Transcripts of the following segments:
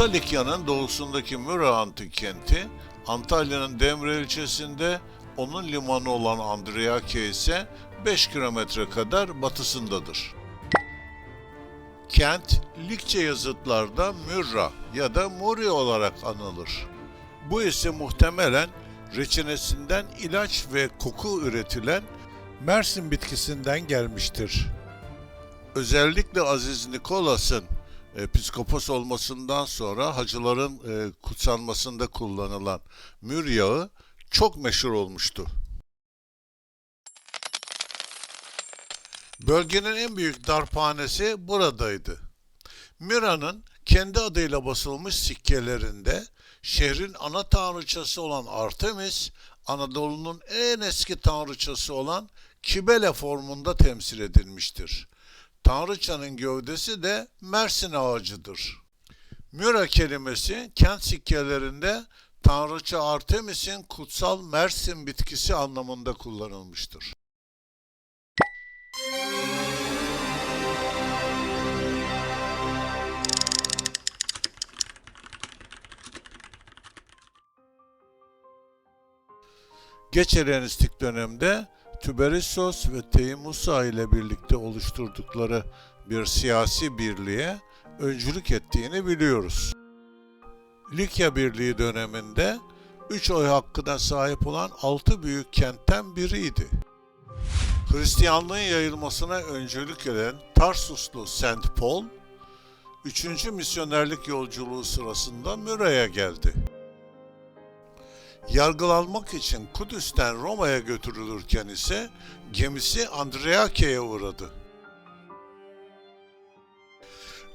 Orta Likya'nın doğusundaki Müra antik kenti, Antalya'nın Demre ilçesinde, onun limanı olan Andriyake ise 5 kilometre kadar batısındadır. Kent, Likçe yazıtlarda Mürra ya da Muri olarak anılır. Bu ise muhtemelen reçinesinden ilaç ve koku üretilen Mersin bitkisinden gelmiştir. Özellikle Aziz Nikolas'ın e, psikopos olmasından sonra hacıların e, kutsanmasında kullanılan mür yağı çok meşhur olmuştu. Bölgenin en büyük darphanesi buradaydı. Müra'nın kendi adıyla basılmış sikkelerinde şehrin ana tanrıçası olan Artemis, Anadolu'nun en eski tanrıçası olan Kibele formunda temsil edilmiştir. Tanrıçanın gövdesi de Mersin ağacıdır. Müra kelimesi kent sikkelerinde Tanrıça Artemis'in kutsal Mersin bitkisi anlamında kullanılmıştır. Geç Helenistik dönemde Tüberissos ve Teimusa ile birlikte oluşturdukları bir siyasi birliğe öncülük ettiğini biliyoruz. Likya Birliği döneminde 3 oy hakkına sahip olan 6 büyük kentten biriydi. Hristiyanlığın yayılmasına öncülük eden Tarsuslu St. Paul, 3. misyonerlik yolculuğu sırasında Müra'ya geldi. Yargılanmak için Kudüs'ten Roma'ya götürülürken ise gemisi Andreake'ye uğradı.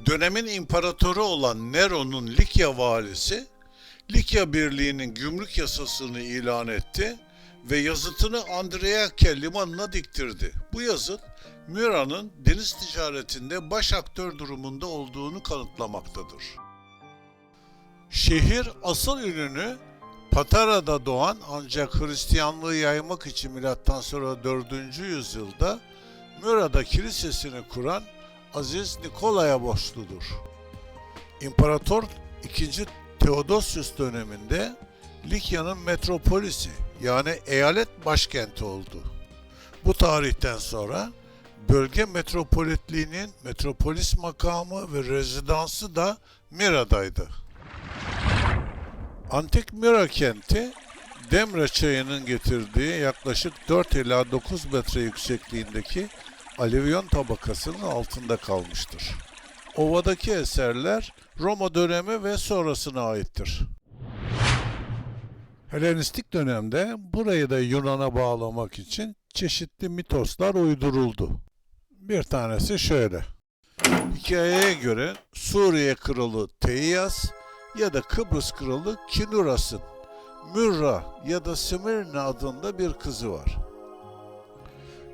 Dönemin imparatoru olan Nero'nun Likya valisi, Likya Birliği'nin gümrük yasasını ilan etti ve yazıtını Andreake limanına diktirdi. Bu yazıt, Müra'nın deniz ticaretinde baş aktör durumunda olduğunu kanıtlamaktadır. Şehir asıl ününü Patara'da doğan ancak Hristiyanlığı yaymak için milattan sonra 4. yüzyılda Müra'da kilisesini kuran Aziz Nikola'ya borçludur. İmparator 2. Theodosius döneminde Likya'nın metropolisi yani eyalet başkenti oldu. Bu tarihten sonra bölge metropolitliğinin metropolis makamı ve rezidansı da Mira'daydı. Antik Mira kenti Demre çayının getirdiği yaklaşık 4 ila 9 metre yüksekliğindeki alüvyon tabakasının altında kalmıştır. Ovadaki eserler Roma dönemi ve sonrasına aittir. Helenistik dönemde burayı da Yunan'a bağlamak için çeşitli mitoslar uyduruldu. Bir tanesi şöyle. Hikayeye göre Suriye kralı Teiyas ya da Kıbrıs kralı Kinuras'ın Mürra ya da Smyrna adında bir kızı var.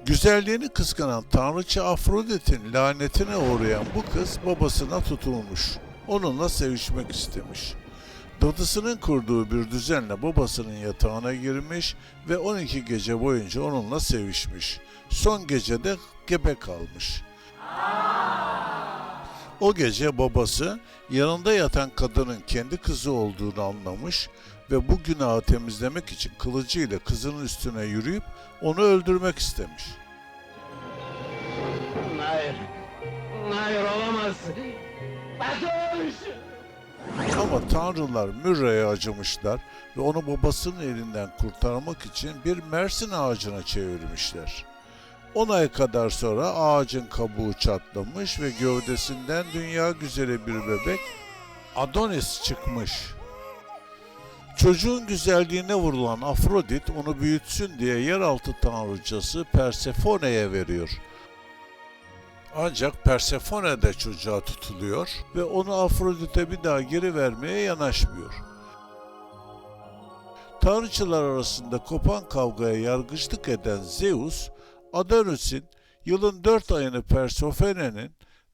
Güzelliğini kıskanan tanrıça Afrodit'in lanetine uğrayan bu kız babasına tutulmuş. Onunla sevişmek istemiş. Dadısının kurduğu bir düzenle babasının yatağına girmiş ve 12 gece boyunca onunla sevişmiş. Son gecede gebe kalmış. O gece babası yanında yatan kadının kendi kızı olduğunu anlamış ve bu günahı temizlemek için kılıcıyla kızının üstüne yürüyüp onu öldürmek istemiş. Hayır. Hayır olamaz. Batoş! Ama tanrılar Mürre'ye acımışlar ve onu babasının elinden kurtarmak için bir mersin ağacına çevirmişler. 10 ay kadar sonra ağacın kabuğu çatlamış ve gövdesinden dünya güzeli bir bebek Adonis çıkmış. Çocuğun güzelliğine vurulan Afrodit onu büyütsün diye yeraltı tanrıçası Persephone'ye veriyor. Ancak Persefone de çocuğa tutuluyor ve onu Afrodit'e bir daha geri vermeye yanaşmıyor. Tanrıçılar arasında kopan kavgaya yargıçlık eden Zeus, Adonis'in yılın dört ayını Persephone'nin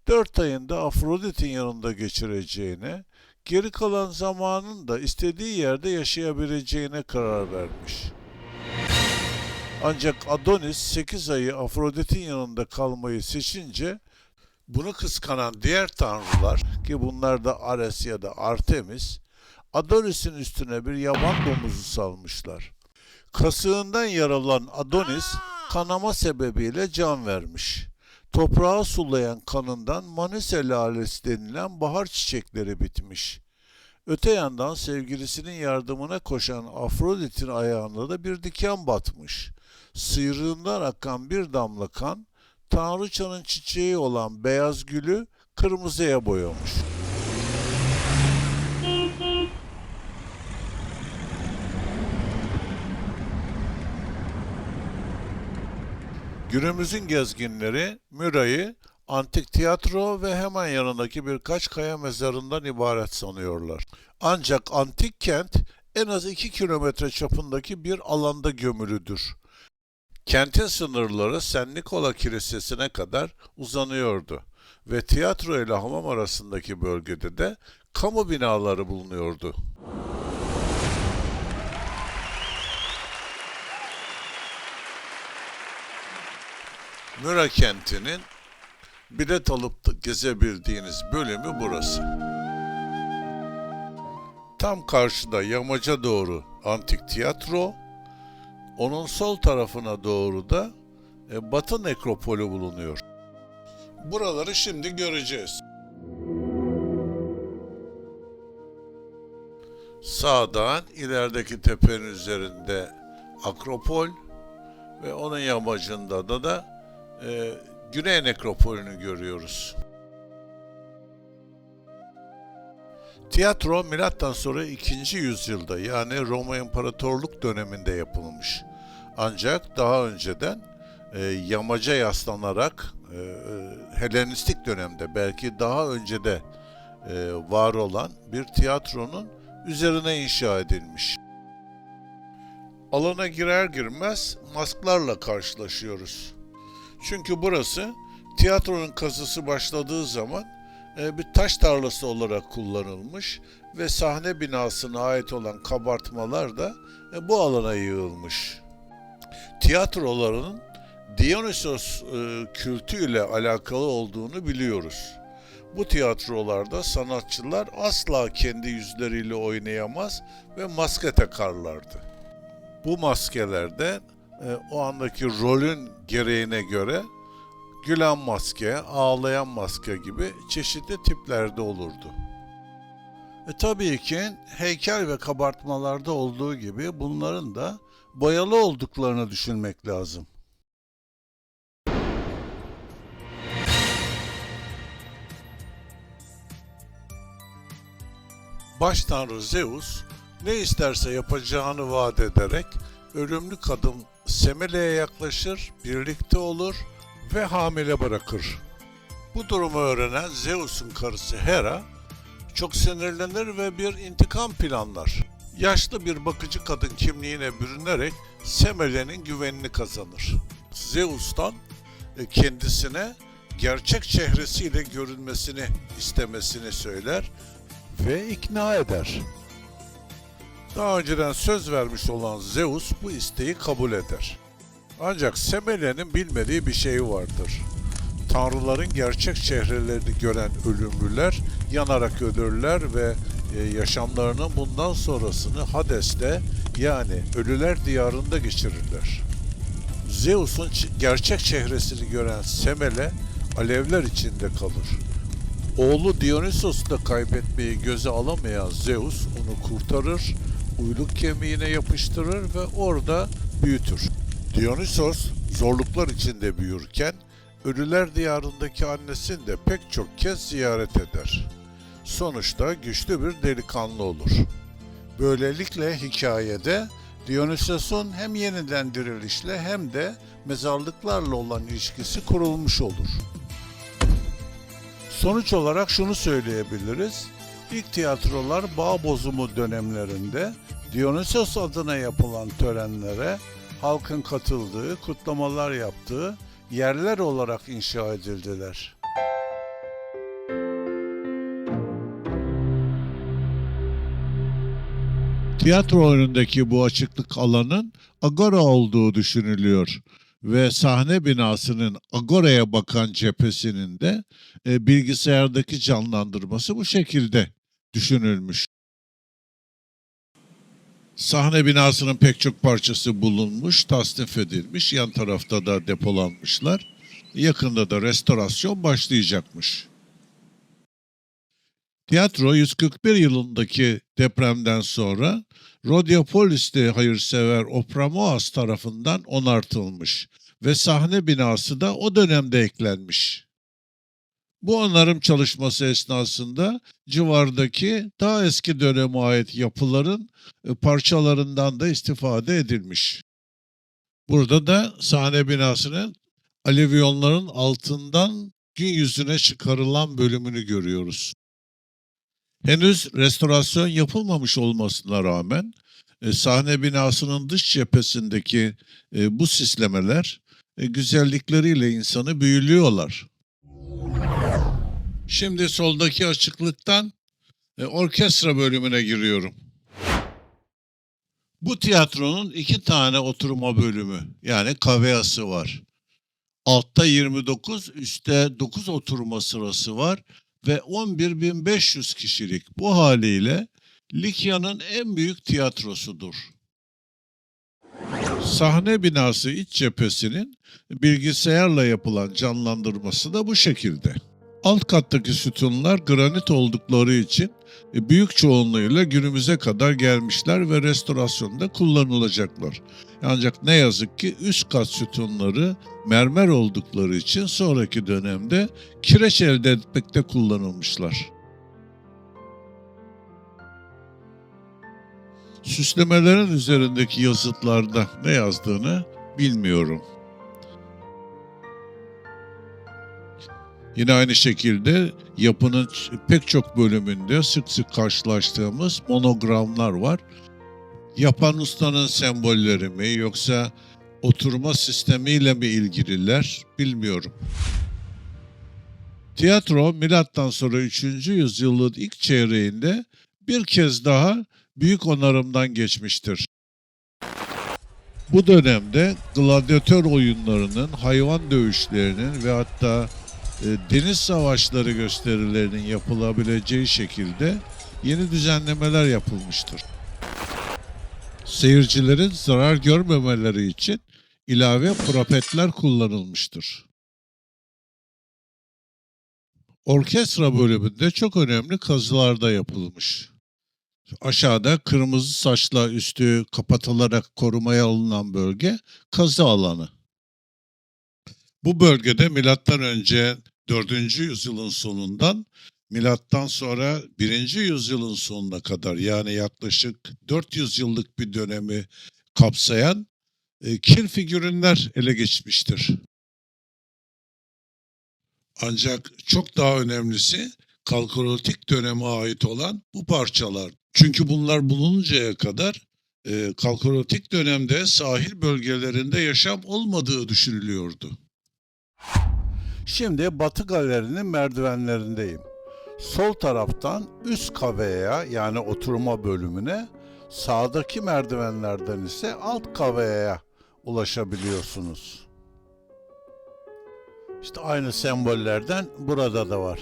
dört ayında Afrodit'in yanında geçireceğine, geri kalan zamanın da istediği yerde yaşayabileceğine karar vermiş. Ancak Adonis 8 ayı Afrodit'in yanında kalmayı seçince bunu kıskanan diğer tanrılar ki bunlar da Ares ya da Artemis, Adonis'in üstüne bir yaban domuzu salmışlar. Kasığından yaralan Adonis kanama sebebiyle can vermiş. Toprağı sulayan kanından Manise lalesi denilen bahar çiçekleri bitmiş. Öte yandan sevgilisinin yardımına koşan Afrodit'in ayağına da bir diken batmış. Sıyrığından akan bir damla kan, Tanrıçanın çiçeği olan beyaz gülü kırmızıya boyamış. Günümüzün gezginleri Müra'yı antik tiyatro ve hemen yanındaki birkaç kaya mezarından ibaret sanıyorlar. Ancak antik kent en az 2 kilometre çapındaki bir alanda gömülüdür. Kentin sınırları Sen Nikola Kilisesi'ne kadar uzanıyordu ve tiyatro ile hamam arasındaki bölgede de kamu binaları bulunuyordu. Müra kentinin bilet alıp gezebildiğiniz bölümü burası. Tam karşıda yamaca doğru antik tiyatro, onun sol tarafına doğru da e, Batı Nekropolü bulunuyor. Buraları şimdi göreceğiz. Sağdan ilerideki tepenin üzerinde Akropol ve onun yamacında da da e, Güney Nekropolü'nü görüyoruz. Tiyatro milattan sonra 2. yüzyılda yani Roma İmparatorluk döneminde yapılmış. Ancak daha önceden e, yamaca yaslanarak e, e, Helenistik dönemde belki daha önce de e, var olan bir tiyatronun üzerine inşa edilmiş. Alana girer girmez masklarla karşılaşıyoruz. Çünkü burası tiyatronun kazısı başladığı zaman e, bir taş tarlası olarak kullanılmış ve sahne binasına ait olan kabartmalar da e, bu alana yığılmış. Tiyatrolarının Dionysos e, kültüyle alakalı olduğunu biliyoruz. Bu tiyatrolarda sanatçılar asla kendi yüzleriyle oynayamaz ve maske takarlardı. Bu maskelerde e, o andaki rolün gereğine göre gülen maske, ağlayan maske gibi çeşitli tiplerde olurdu. E tabii ki heykel ve kabartmalarda olduğu gibi bunların da boyalı olduklarını düşünmek lazım. Baş tanrı Zeus ne isterse yapacağını vaat ederek ölümlü kadın Semele'ye yaklaşır, birlikte olur ve hamile bırakır. Bu durumu öğrenen Zeus'un karısı Hera çok sinirlenir ve bir intikam planlar. Yaşlı bir bakıcı kadın kimliğine bürünerek Semele'nin güvenini kazanır. Zeus'tan e, kendisine gerçek çehresiyle görünmesini istemesini söyler ve ikna eder. Daha önceden söz vermiş olan Zeus bu isteği kabul eder. Ancak Semele'nin bilmediği bir şey vardır. Tanrıların gerçek çehrelerini gören ölümlüler yanarak ölürler ve e, yaşamlarının bundan sonrasını Hades'te yani ölüler diyarında geçirirler. Zeus'un gerçek çehresini gören Semele alevler içinde kalır. Oğlu Dionysos'u da kaybetmeyi göze alamayan Zeus onu kurtarır, uyluk kemiğine yapıştırır ve orada büyütür. Dionysos zorluklar içinde büyürken ölüler diyarındaki annesini de pek çok kez ziyaret eder. Sonuçta güçlü bir delikanlı olur. Böylelikle hikayede Dionysos'un hem yeniden dirilişle hem de mezarlıklarla olan ilişkisi kurulmuş olur. Sonuç olarak şunu söyleyebiliriz. İlk tiyatrolar bağ bozumu dönemlerinde Dionysos adına yapılan törenlere halkın katıldığı, kutlamalar yaptığı yerler olarak inşa edildiler. Tiyatro önündeki bu açıklık alanın agora olduğu düşünülüyor ve sahne binasının agoraya bakan cephesinin de e, bilgisayardaki canlandırması bu şekilde düşünülmüş. Sahne binasının pek çok parçası bulunmuş, tasnif edilmiş, yan tarafta da depolanmışlar. Yakında da restorasyon başlayacakmış. Tiyatro 141 yılındaki depremden sonra Rodiopolis'te hayırsever Opramoas tarafından onartılmış ve sahne binası da o dönemde eklenmiş. Bu onarım çalışması esnasında civardaki daha eski döneme ait yapıların e, parçalarından da istifade edilmiş. Burada da sahne binasının alivyonların altından gün yüzüne çıkarılan bölümünü görüyoruz. Henüz restorasyon yapılmamış olmasına rağmen e, sahne binasının dış cephesindeki e, bu sislemeler güzellikleriyle insanı büyülüyorlar. Şimdi soldaki açıklıktan e, orkestra bölümüne giriyorum. Bu tiyatronun iki tane oturma bölümü yani kaveası var. Altta 29, üstte 9 oturma sırası var ve 11.500 kişilik bu haliyle Likya'nın en büyük tiyatrosudur. Sahne binası iç cephesinin bilgisayarla yapılan canlandırması da bu şekilde. Alt kattaki sütunlar granit oldukları için e, büyük çoğunluğuyla günümüze kadar gelmişler ve restorasyonda kullanılacaklar. Ancak ne yazık ki üst kat sütunları mermer oldukları için sonraki dönemde kireç elde etmekte kullanılmışlar. Süslemelerin üzerindeki yazıtlarda ne yazdığını bilmiyorum. Yine aynı şekilde yapının pek çok bölümünde sık sık karşılaştığımız monogramlar var. Yapan ustanın sembolleri mi yoksa oturma sistemiyle mi ilgililer bilmiyorum. Tiyatro milattan sonra 3. yüzyılın ilk çeyreğinde bir kez daha büyük onarımdan geçmiştir. Bu dönemde gladyatör oyunlarının, hayvan dövüşlerinin ve hatta deniz savaşları gösterilerinin yapılabileceği şekilde yeni düzenlemeler yapılmıştır. Seyircilerin zarar görmemeleri için ilave propetler kullanılmıştır. Orkestra bölümünde çok önemli kazılar da yapılmış. Aşağıda kırmızı saçla üstü kapatılarak korumaya alınan bölge kazı alanı. Bu bölgede milattan önce 4. yüzyılın sonundan milattan sonra 1. yüzyılın sonuna kadar yani yaklaşık 400 yıllık bir dönemi kapsayan e, kil figürünler ele geçmiştir. Ancak çok daha önemlisi kalkolitik döneme ait olan bu parçalar. Çünkü bunlar bulununcaya kadar e, kalkolitik dönemde sahil bölgelerinde yaşam olmadığı düşünülüyordu. Şimdi Batı Galeri'nin merdivenlerindeyim. Sol taraftan üst kaveye yani oturma bölümüne, sağdaki merdivenlerden ise alt kaveye ulaşabiliyorsunuz. İşte aynı sembollerden burada da var.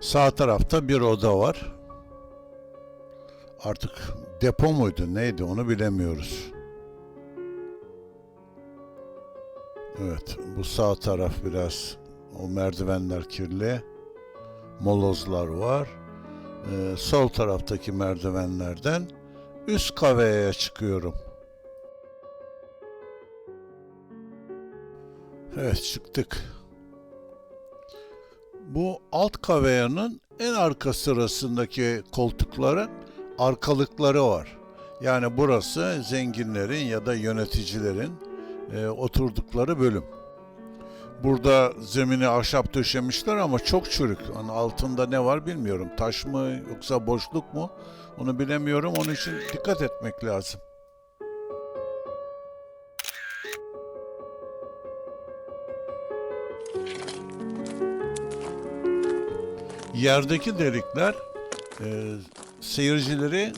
Sağ tarafta bir oda var. Artık depo muydu neydi onu bilemiyoruz. Evet bu sağ taraf biraz o merdivenler kirli. Molozlar var. Ee, sol taraftaki merdivenlerden üst kaveye çıkıyorum. Evet çıktık. Bu alt kaveyanın en arka sırasındaki koltukların arkalıkları var. Yani burası zenginlerin ya da yöneticilerin e, oturdukları bölüm. Burada zemini ahşap döşemişler ama çok çürük. Hani altında ne var bilmiyorum. Taş mı yoksa boşluk mu? Onu bilemiyorum. Onun için dikkat etmek lazım. Yerdeki delikler e, seyircileri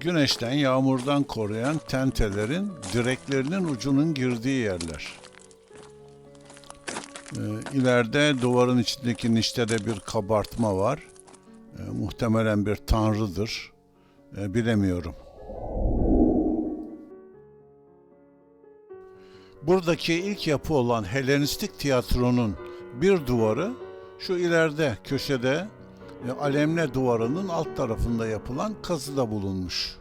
güneşten, yağmurdan koruyan tentelerin direklerinin ucunun girdiği yerler. E, duvarın içindeki nişte bir kabartma var. E, muhtemelen bir tanrıdır. E, bilemiyorum. Buradaki ilk yapı olan Helenistik tiyatronun bir duvarı şu ileride köşede e, Alemne duvarının alt tarafında yapılan kazıda bulunmuş.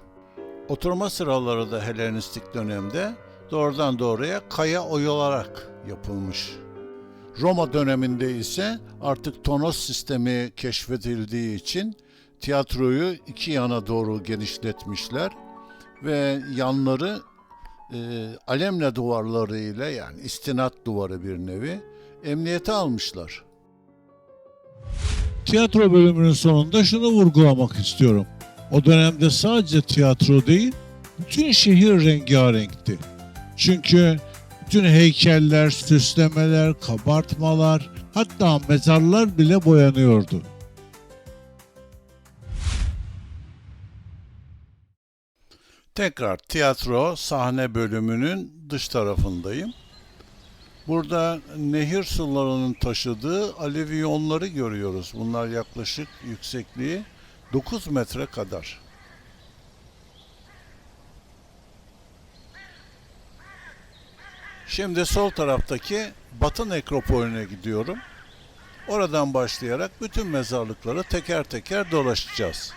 Oturma sıraları da Helenistik dönemde doğrudan doğruya kaya oyularak yapılmış. Roma döneminde ise artık tonos sistemi keşfedildiği için tiyatroyu iki yana doğru genişletmişler ve yanları e, alemle duvarları ile yani istinat duvarı bir nevi emniyete almışlar. Tiyatro bölümünün sonunda şunu vurgulamak istiyorum. O dönemde sadece tiyatro değil, bütün şehir rengarenkti. Çünkü bütün heykeller, süslemeler, kabartmalar, hatta mezarlar bile boyanıyordu. Tekrar tiyatro sahne bölümünün dış tarafındayım. Burada nehir sularının taşıdığı alivyonları görüyoruz. Bunlar yaklaşık yüksekliği 9 metre kadar. Şimdi sol taraftaki Batı Nekropolü'ne gidiyorum. Oradan başlayarak bütün mezarlıkları teker teker dolaşacağız.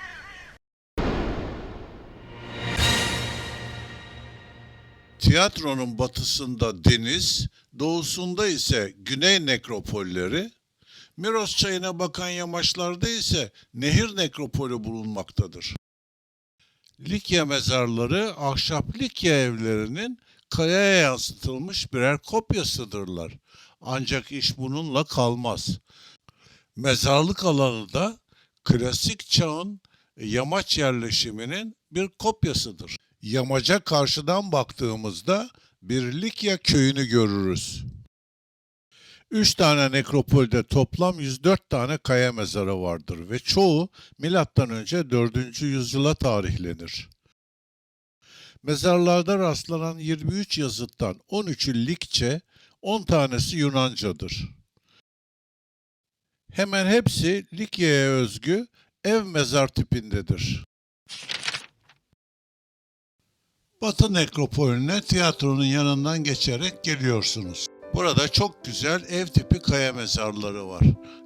Tiyatronun batısında deniz, doğusunda ise güney nekropolleri, Miros çayına bakan yamaçlarda ise nehir nekropolü bulunmaktadır. Likya mezarları ahşap Likya evlerinin kayaya yansıtılmış birer kopyasıdırlar. Ancak iş bununla kalmaz. Mezarlık alanı da klasik çağın yamaç yerleşiminin bir kopyasıdır. Yamaca karşıdan baktığımızda bir Likya köyünü görürüz. Üç tane nekropolde toplam 104 tane kaya mezarı vardır ve çoğu milattan önce 4. yüzyıla tarihlenir. Mezarlarda rastlanan 23 yazıttan 13'ü Likçe, 10 tanesi Yunancadır. Hemen hepsi Likya'ya özgü ev mezar tipindedir. Batı Nekropolü'ne tiyatronun yanından geçerek geliyorsunuz. Burada çok güzel ev tipi kaya mezarları var.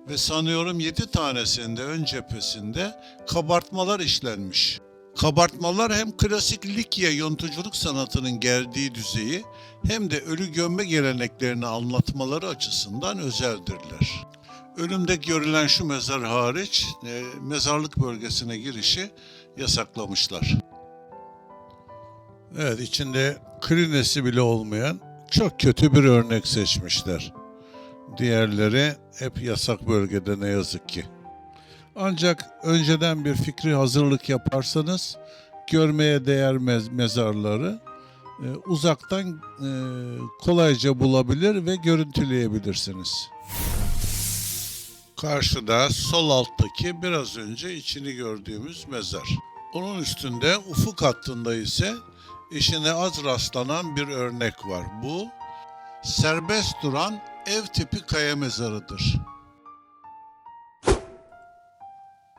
Ve sanıyorum 7 tanesinde ön cephesinde kabartmalar işlenmiş. Kabartmalar hem klasik Likya yontuculuk sanatının geldiği düzeyi hem de ölü gömme geleneklerini anlatmaları açısından özeldirler. Önümde görülen şu mezar hariç e, mezarlık bölgesine girişi yasaklamışlar. Evet içinde klinesi bile olmayan çok kötü bir örnek seçmişler. Diğerleri hep yasak bölgede ne yazık ki. Ancak önceden bir fikri hazırlık yaparsanız görmeye değer mez- mezarları e, uzaktan e, kolayca bulabilir ve görüntüleyebilirsiniz. Karşıda sol alttaki biraz önce içini gördüğümüz mezar. Onun üstünde ufuk hattında ise işine az rastlanan bir örnek var. Bu serbest duran ev tipi kaya mezarıdır.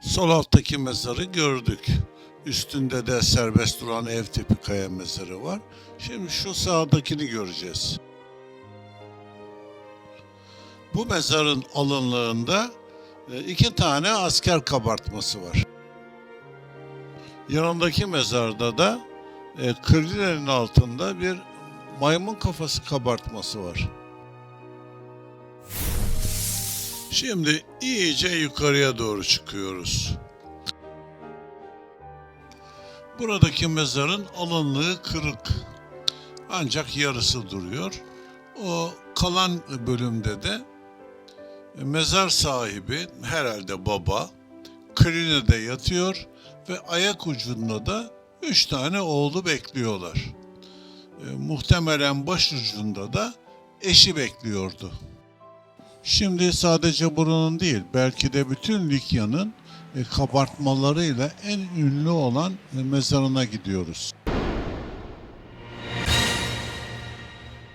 Sol alttaki mezarı gördük. Üstünde de serbest duran ev tipi kaya mezarı var. Şimdi şu sağdakini göreceğiz. Bu mezarın alınlığında e, iki tane asker kabartması var. Yanındaki mezarda da e, kırdilerin altında bir maymun kafası kabartması var. Şimdi iyice yukarıya doğru çıkıyoruz. Buradaki mezarın alınlığı kırık. Ancak yarısı duruyor. O kalan bölümde de mezar sahibi herhalde baba klinede yatıyor ve ayak ucunda da üç tane oğlu bekliyorlar. E, muhtemelen başucunda da eşi bekliyordu. Şimdi sadece buranın değil, belki de bütün Likya'nın e, kabartmalarıyla en ünlü olan e, mezarına gidiyoruz.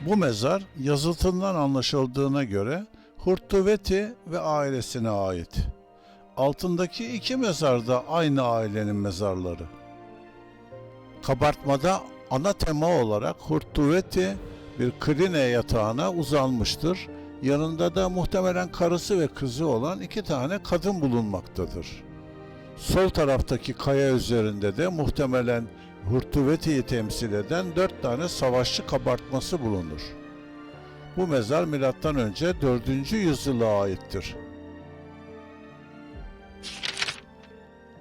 Bu mezar yazıtından anlaşıldığına göre Hurtuveti ve ailesine ait. Altındaki iki mezar da aynı ailenin mezarları. Kabartmada ana tema olarak Hurtuveti bir kline yatağına uzanmıştır. Yanında da muhtemelen karısı ve kızı olan iki tane kadın bulunmaktadır. Sol taraftaki kaya üzerinde de muhtemelen Hurtuveti'yi temsil eden dört tane savaşçı kabartması bulunur. Bu mezar önce 4. yüzyıla aittir.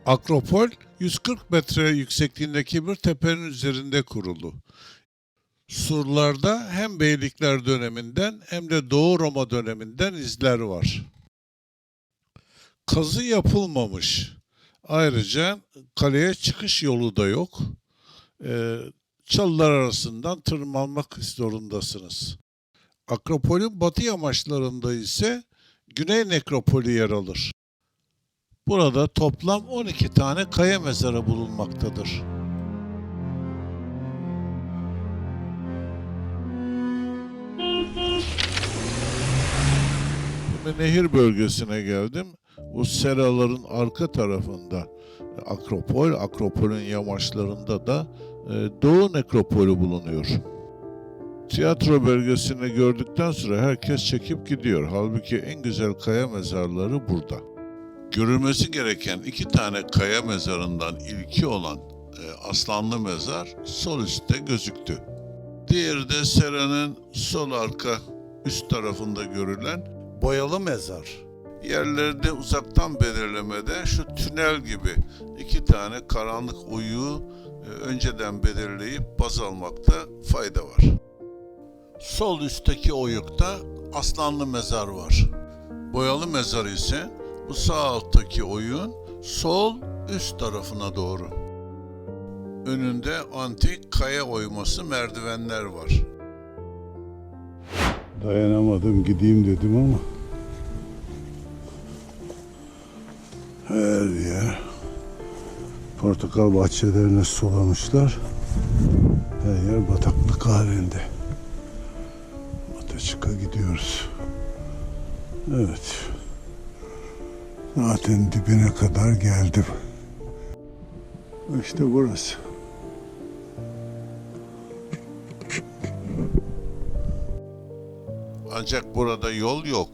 Akropol 140 metre yüksekliğindeki bir tepenin üzerinde kurulu. Surlarda hem beylikler döneminden hem de Doğu Roma döneminden izler var. Kazı yapılmamış. Ayrıca kaleye çıkış yolu da yok. Ee, çalılar arasından tırmanmak zorundasınız. Akropolün batı yamaçlarında ise Güney Nekropolü yer alır. Burada toplam 12 tane kaya mezarı bulunmaktadır. Şimdi nehir bölgesine geldim. Bu seraların arka tarafında Akropol, Akropol'ün yamaçlarında da e, Doğu Nekropolü bulunuyor. Tiyatro bölgesini gördükten sonra herkes çekip gidiyor. Halbuki en güzel kaya mezarları burada. Görülmesi gereken iki tane kaya mezarından ilki olan e, Aslanlı Mezar sol üstte gözüktü. Diğeri de Sera'nın sol arka üst tarafında görülen boyalı mezar. Yerleri de uzaktan belirlemede şu tünel gibi iki tane karanlık uyuğu e, önceden belirleyip baz almakta fayda var. Sol üstteki oyukta aslanlı mezar var. Boyalı mezar ise bu sağ alttaki oyun sol üst tarafına doğru. Önünde antik kaya oyması merdivenler var. Dayanamadım gideyim dedim ama her yer portakal bahçelerine sulamışlar. Her yer bataklık halinde. Ataçık'a gidiyoruz. Evet. Zaten dibine kadar geldim. İşte burası. Ancak burada yol yok.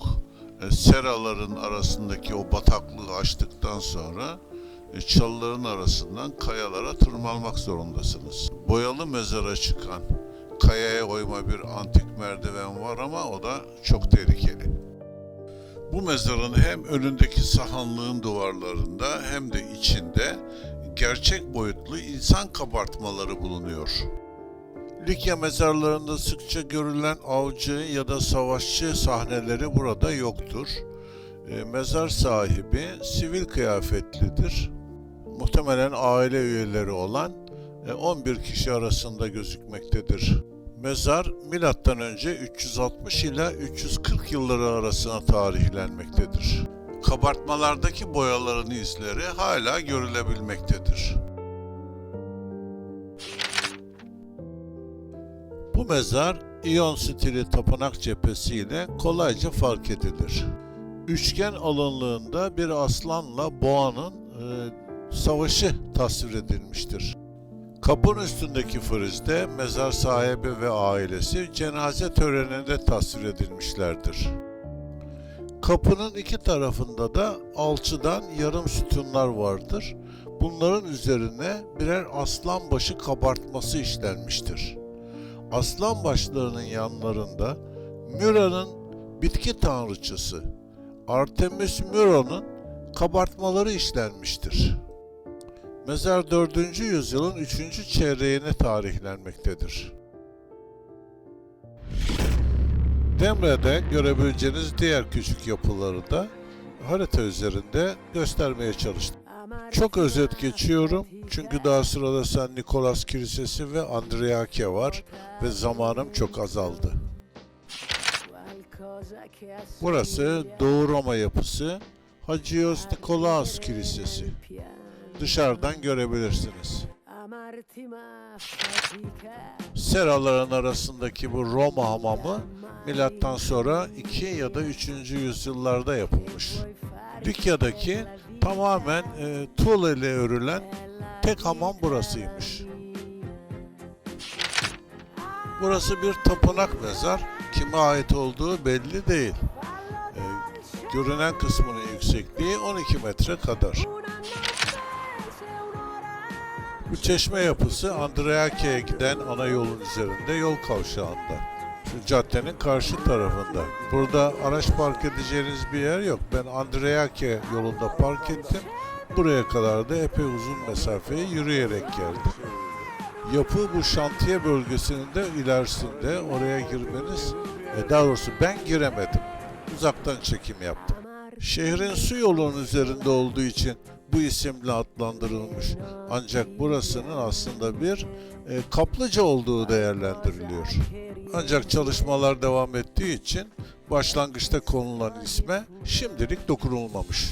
E, Seraların arasındaki o bataklığı açtıktan sonra e, çalıların arasından kayalara tırmanmak zorundasınız. Boyalı mezara çıkan kayaya oyma bir antik merdiven var ama o da çok tehlikeli. Bu mezarın hem önündeki sahanlığın duvarlarında hem de içinde gerçek boyutlu insan kabartmaları bulunuyor. Likya mezarlarında sıkça görülen avcı ya da savaşçı sahneleri burada yoktur. E, mezar sahibi sivil kıyafetlidir. Muhtemelen aile üyeleri olan e, 11 kişi arasında gözükmektedir. Mezar milattan önce 360 ila 340 yılları arasına tarihlenmektedir. Kabartmalardaki boyaların izleri hala görülebilmektedir. Bu mezar İyon stili tapınak cephesiyle kolayca fark edilir. Üçgen alınlığında bir aslanla boğanın e, savaşı tasvir edilmiştir. Kapın üstündeki frizde mezar sahibi ve ailesi cenaze töreninde tasvir edilmişlerdir. Kapının iki tarafında da alçıdan yarım sütunlar vardır. Bunların üzerine birer aslan başı kabartması işlenmiştir. Aslan başlarının yanlarında Müra'nın bitki tanrıçısı Artemis Müra'nın kabartmaları işlenmiştir. Mezar 4. yüzyılın 3. çeyreğine tarihlenmektedir. Demre'de görebileceğiniz diğer küçük yapıları da harita üzerinde göstermeye çalıştım. Çok özet geçiyorum çünkü daha sırada San Nikolas Kilisesi ve Andreake var ve zamanım çok azaldı. Burası Doğu Roma yapısı Hagios Nikolaos Kilisesi. Dışarıdan görebilirsiniz. Seraların arasındaki bu Roma hamamı milattan sonra 2 ya da 3. yüzyıllarda yapılmış. Likya'daki tamamen e, tuğla ile örülen tek hamam burasıymış. Burası bir tapınak mezar. Kime ait olduğu belli değil. E, görünen kısmının yüksekliği 12 metre kadar. Bu çeşme yapısı Andreake'ye giden ana yolun üzerinde yol kavşağında. Caddenin karşı tarafında. Burada araç park edeceğiniz bir yer yok. Ben Andreake yolunda park ettim. Buraya kadar da epey uzun mesafeyi yürüyerek geldim. Yapı bu şantiye bölgesinin de ilerisinde. Oraya girmeniz, e, daha doğrusu ben giremedim. Uzaktan çekim yaptım. Şehrin su yolunun üzerinde olduğu için bu isimle adlandırılmış. Ancak burasının aslında bir e, kaplıca olduğu değerlendiriliyor. Ancak çalışmalar devam ettiği için başlangıçta konulan isme şimdilik dokunulmamış.